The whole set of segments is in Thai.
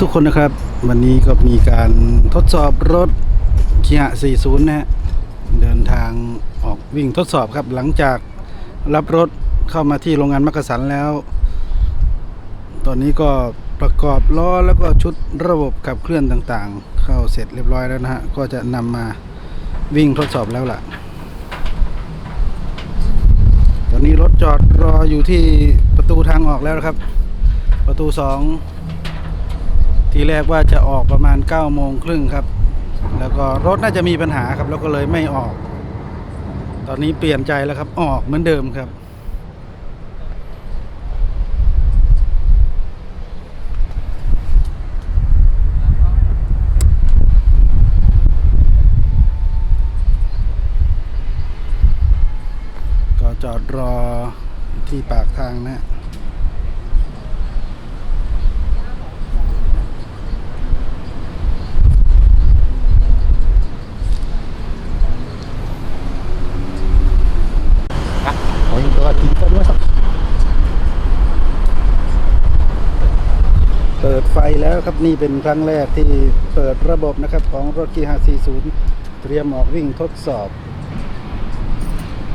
ทุกคนนะครับ วันนี้ก็มีการทดสอบรถเคีย40 นะฮะ เดินทางออกวิ่งทดสอบครับ หลังจากรับรถเข้ามาที่โรงงานมักกะสันแล้ว ตอนนี้ก็ประกอบล้อแล้วก็ชุดระบบขับเคลื่อนต่างๆ เข้าเสร็จเรียบร้อยแล้วนะฮะ ก็จะนำมาวิ่งทดสอบแล้วล่ะ ตอนนี้รถจอดรออยู่ที่ประตูทางออกแล้วครับ ประตูสอง ทีแรกว่าจะออกประมาณ9ก้าโมงครึ่งครับ แล้วก็รถน่าจะมีปัญหาครับ แล้วก็เลยไม่ออก ตอนนี้เปลี่ยนใจแล้วครับ ออกเหมือนเดิมครับ ก็จอดรอที่ปากทางนะ แล้วครับนี่เป็นครั้งแรกที่เปิดระบบนะครับของรถกีฮา40 เตรียมออกวิ่งทดสอบ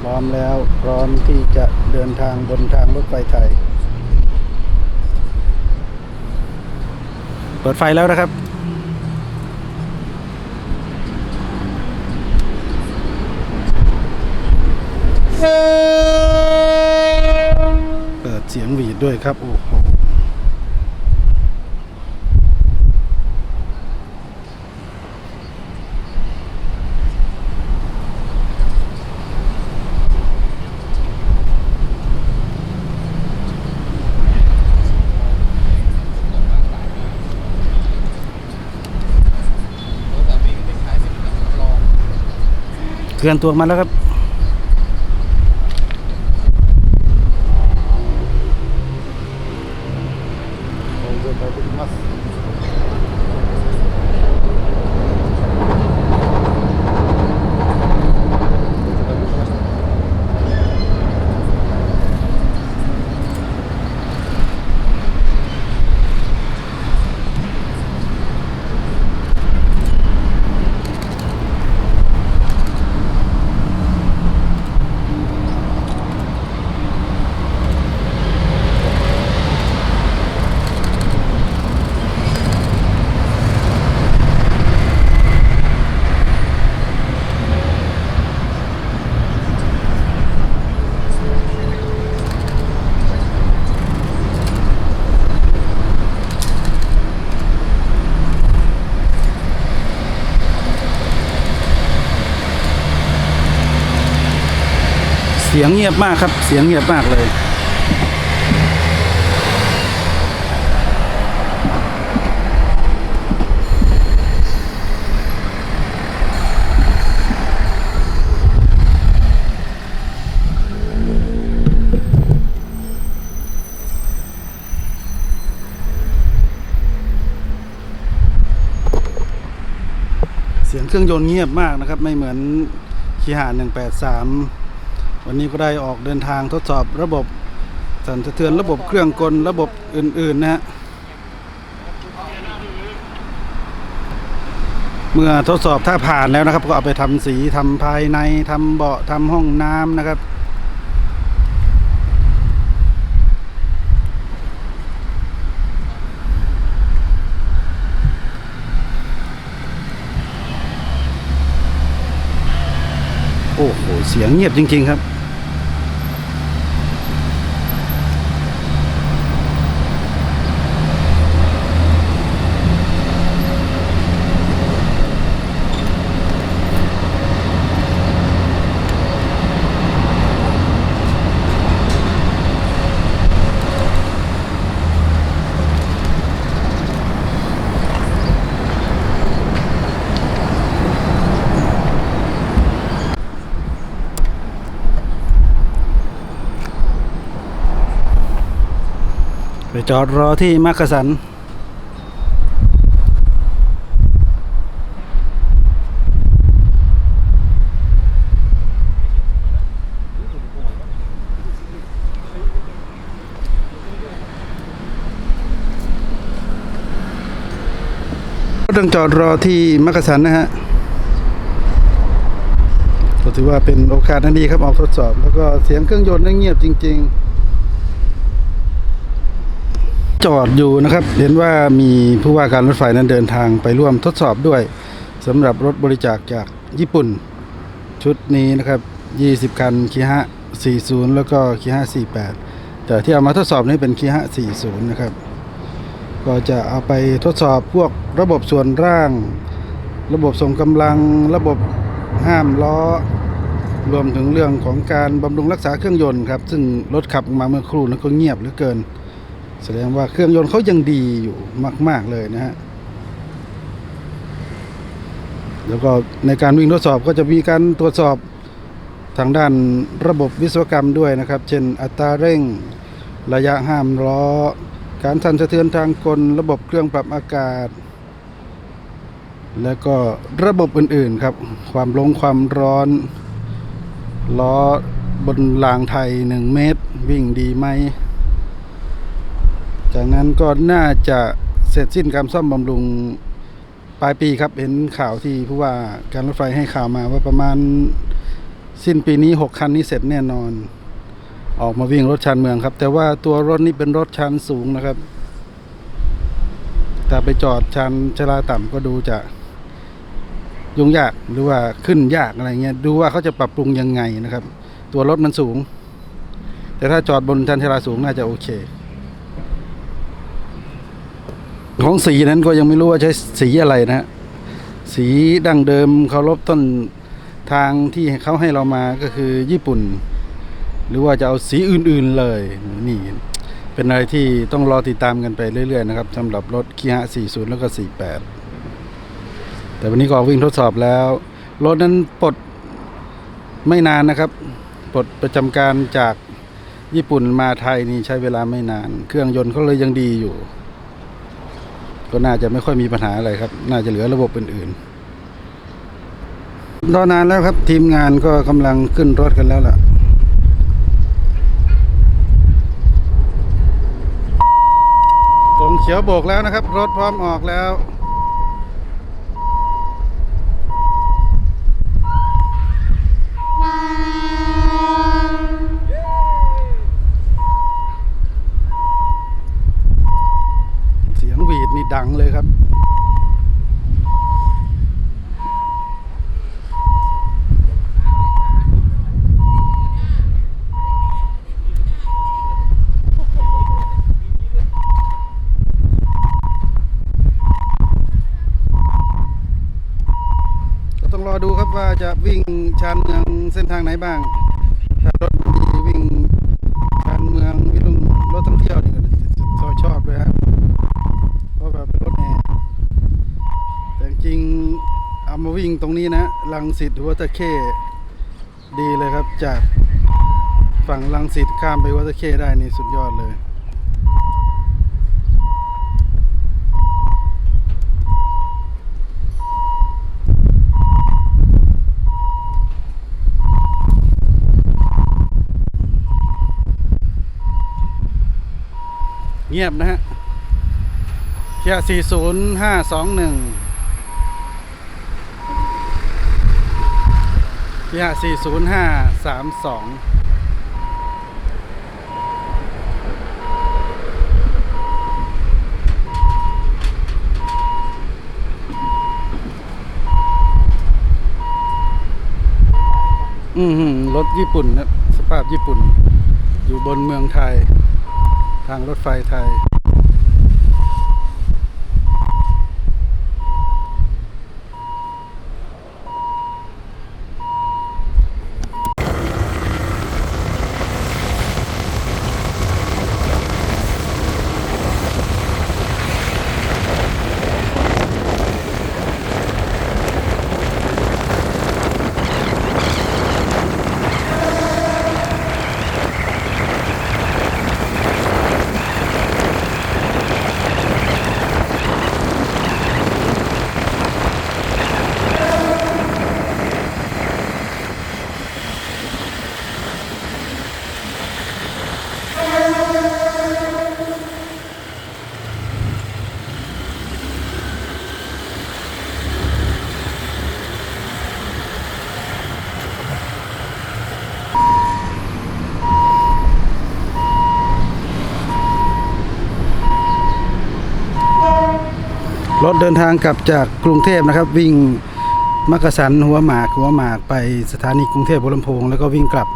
พร้อมแล้วพร้อมที่จะเดินทางบนทางรถไฟไทย เปิดไฟแล้วนะครับเปิดเสียงหวีดด้วยครับ โอ้โห เคลื่อนตัวมาแล้วครับ สียงเงียบมากครับ เสียงเงียบมากเลย เสียงเครื่องยนต์เงียบมากนะครับ ไม่เหมือนคีหา183 วันนี้ก็ได้ออกเดินทางทดสอบระบบสั่นสะเทือนระบบเครื่องกลระบบอื่น ๆ นะฮะเมื่อทดสอบถ้าผ่านแล้วนะครับ ก็เอาไปทำสีทำภายในทำเบาะทำห้องน้ำนะครับโอ้โห เสียงเงียบจริง ๆ ครับ ไปจอดรอที่มักกะสัน ต้องจอดรอที่มักกะสันนะฮะก็ถือว่าเป็นโอกาสนันดีครับออกทดสอบ แล้วก็เสียงเครื่องยนต์นั่งเงียบจริง ๆ จอดอยู่นะครับ เห็นว่ามีผู้ว่าการรถไฟนั้นเดินทางไปร่วมทดสอบด้วยสำหรับรถบริจาคจากญี่ปุ่น ชุดนี้นะครับ 20 คันคีฮะ40 แล้วก็คีฮะ48 แต่ที่เอามาทดสอบนี่เป็นคีฮะ40 นะครับ ก็จะเอาไปทดสอบพวกระบบส่วนร่าง ระบบส่งกำลัง ระบบห้ามล้อ รวมถึงเรื่องของการบำรุงรักษาเครื่องยนต์ครับ ซึ่งรถขับมาเมื่อครู่นั้นก็เงียบเหลือเกิน แสดงว่าเครื่องยนต์เขายังดีอยู่มาก ๆ เลยนะฮะ แล้วก็ในการวิ่งทดสอบก็จะมีการตรวจสอบทางด้านระบบวิศวกรรมด้วยนะครับ เช่นอัตราเร่งระยะห้ามล้อ การสั่นสะเทือนทางกล ระบบเครื่องปรับอากาศ แล้วก็ระบบอื่น ๆ ครับ ความลงความร้อนล้อบนรางไทย 1 เมตร วิ่งดีไหม จากนั้นก็น่าจะเสร็จสิ้นการซ่อมบำรุงปลายปีครับเห็นข่าวที่ผู้ว่าการรถไฟให้ข่าวมาว่าประมาณสิ้นปีนี้ 6 คันนี้เสร็จแน่นอน ออกมาวิ่งรถชานเมืองครับ แต่ว่าตัวรถนี่เป็นรถชันสูงนะครับถ้าไปจอดชันชลาต่ำก็ดูจะยุ่งยากหรือว่าขึ้นยากอะไรเงี้ยดูว่าเขาจะปรับปรุงยังไงนะครับ ตัวรถมันสูง แต่ถ้าจอดบนชันชลาสูงน่าจะโอเค ของสีนั้นก็ยังไม่รู้ว่าใช้สีอะไรนะฮะสีดั้งเดิมเคารพต้นทางที่เขาให้เรามาก็คือญี่ปุ่น หรือว่าจะเอาสีอื่นๆเลยนี่เป็นอะไรที่ต้องรอติดตามกันไปเรื่อยๆนะครับสำหรับรถคีฮะ40 แล้วก็ 48 แต่วันนี้ก็วิ่งทดสอบแล้ว รถนั้นปลดไม่นานนะครับปลดประจำการจากญี่ปุ่นมาไทยนี่ใช้เวลาไม่นาน เครื่องยนต์เขาเลยยังดีอยู่ ก็น่าจะไม่ค่อยมีปัญหาอะไรครับ น่าจะเหลือระบบอื่นๆรอนานแล้วครับ ทีมงานก็กำลังขึ้นรถกันแล้วล่ะกงเขียวโบกแล้วนะครับ รถพร้อมออกแล้ว เสียงหวีดนี่ดังเลยครับ ก็ต้องรอดูครับว่า จะวิ่งชานเมืองเส้นทางไหนบ้างถ้ารถดีวิ่งชานเมืองวิ่งรถท่องเที่ยวนี่ก็ชอบชอบเลยครับเพราะแบบเป็นรถแอร์แต่จริงๆเอามาวิ่งตรงนี้นะลังสิตวัวตะเข้ดีเลยครับจากฝั่งลังสิตข้ามไปวัวตะเข้ได้นี่สุดยอดเลย เงียบนะฮะเคียสี่ศูนย์ห้าสองหนึ่งเคียสี่ศูนย์ห้าสามสองอืมหืมรถญี่ปุ่นนะสภาพญี่ปุ่น อยู่บนเมืองไทย ทางรถไฟไทย รถเดินทางกลับจากกรุงเทพนะครับ วิ่งมักกะสันหัวหมากหัวหมากไปสถานีกรุงเทพหัวลำโพงแล้วก็วิ่งกลับ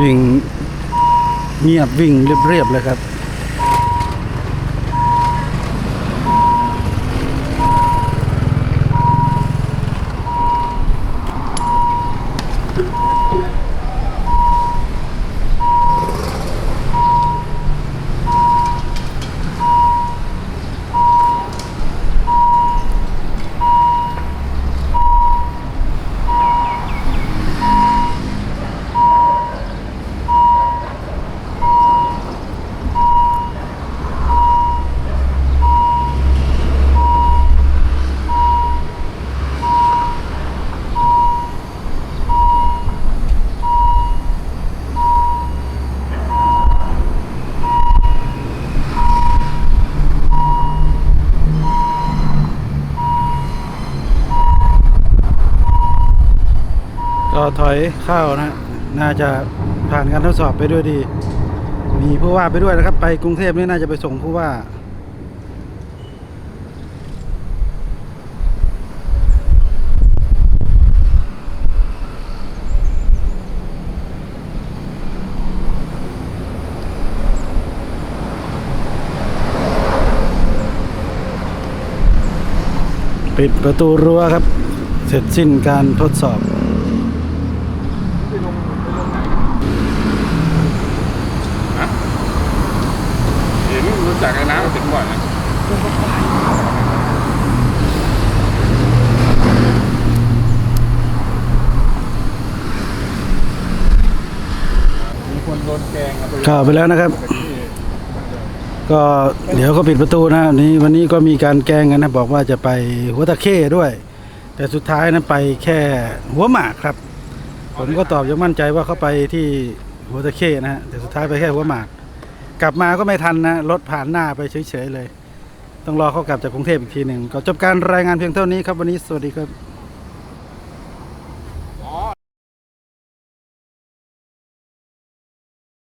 วิ่ง เงียบวิ่งเรียบๆเลยครับ ก็ถอยเข้านะ น่าจะผ่านการทดสอบไปด้วยดี มีผู้ว่าไปด้วยนะครับ ไปกรุงเทพนี่น่าจะไปส่งผู้ว่าปิดประตูรั้วครับ เสร็จสิ้นการทดสอบ เห็นรู้จักไอ้น้ำมันถึงบ่อยนะมี คนโดนแกงเอาไปเข้าไปแล้วนะครับ ก็เดี๋ยวก็ปิดประตูนะนี้วันนี้ก็มีการแกงกันนะ บอกว่าจะไปหัวตะเข้ด้วย แต่สุดท้ายนั้นไปแค่หัวหมากครับ ผมก็ตอบยังมั่นใจว่าเขาไปที่หัวตะเข้นะฮะแต่สุดท้ายไปแค่หัวหมาก กลับมาก็ไม่ทันนะรถผ่านหน้าไปเฉยๆเลย ต้องรอเขากลับจากกรุงเทพอีกทีหนึ่งก็จบการรายงานเพียงเท่านี้ครับวันนี้สวัสดีครับ